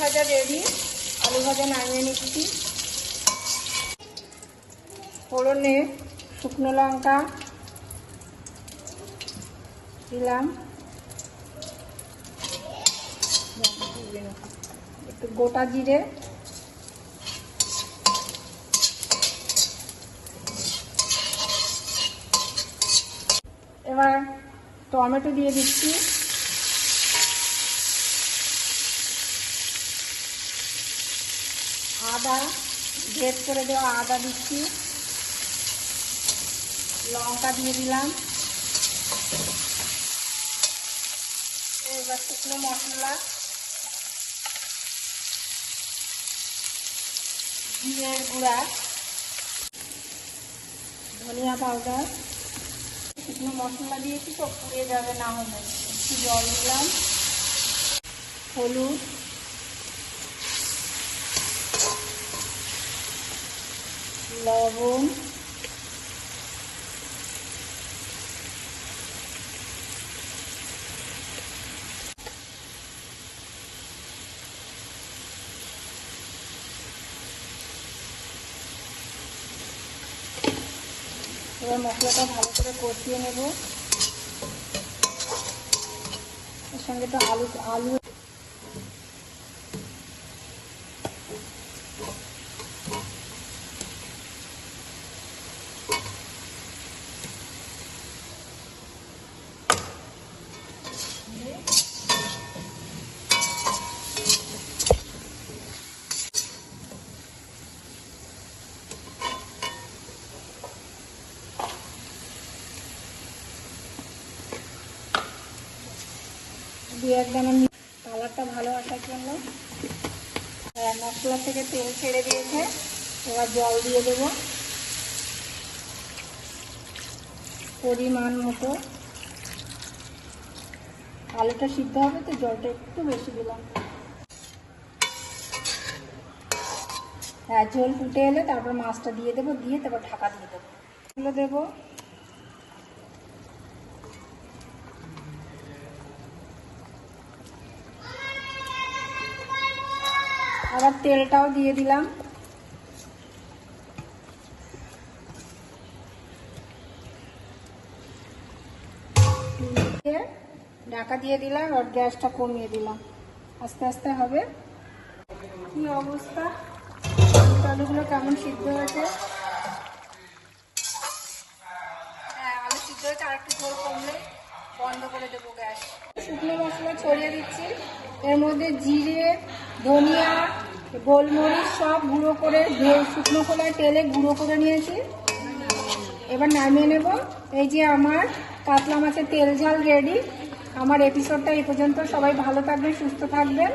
ভাজা রেডি। আলু ভাজা নামিয়ে নিচ্ছি। ফোড়নে শুকনো লঙ্কা দিলাম। একটু গোটা জিরে। এবার টমেটো দিয়ে দিচ্ছি। আদা, গ্রেট করে দেওয়া আদা দিচ্ছি। লঙ্কা দিয়ে দিলাম। এবার শুকনো মশলা। জিরের গুঁড়া। ধনিয়া পাউডার। শুকনো মশলা দিয়েছি তো, পুড়ে যাবে না হলে। একটু জল দিলাম। হলুদ। লবণ। এবার মশলাটা ভালো করে কষিয়ে নেব। এর সঙ্গে তো আলু আলু দিয়ে একদম আমি কালারটা ভালো আসার জন্য। মশলা থেকে তেল ছেড়ে দিয়েছে। এবার জল দিয়ে দেবো। পরিমাণ মতো। আলুটা সিদ্ধ হবে তো, জলটা একটু বেশি দিলাম। হ্যাঁ ঝোল ফুটে এলে তারপর মাছটা দিয়ে দেবো, দিয়ে তারপর ঢাকা দিয়ে দেবো। এগুলো দেবো আবার তেলটাও দিয়ে দিলাম। দিয়ে ঢাকা দিয়ে দিলাম আর গ্যাসটা কমিয়ে দিলাম। আস্তে আস্তে হবে। কি অবস্থা? আলুগুলো কেমন সিদ্ধ হয়েছে? হ্যাঁ আলু সিদ্ধ হয়েছে আর একটু ঝোল কমলে বন্ধ করে দেবো গ্যাস। শুকনো মশলা ছড়িয়ে দিচ্ছি। এর মধ্যে জিরে ধনিয়া গোলমরিচ সব গুঁড়ো করে শুকনো খোলায় তেলে গুঁড়ো করে নিয়েছি। এবার নামিয়ে নেব। এই যে আমার কাতলা মাছের তেল ঝাল রেডি আমার এপিসোডটা এই পর্যন্ত। সবাই ভালো থাকবেন, সুস্থ থাকবেন।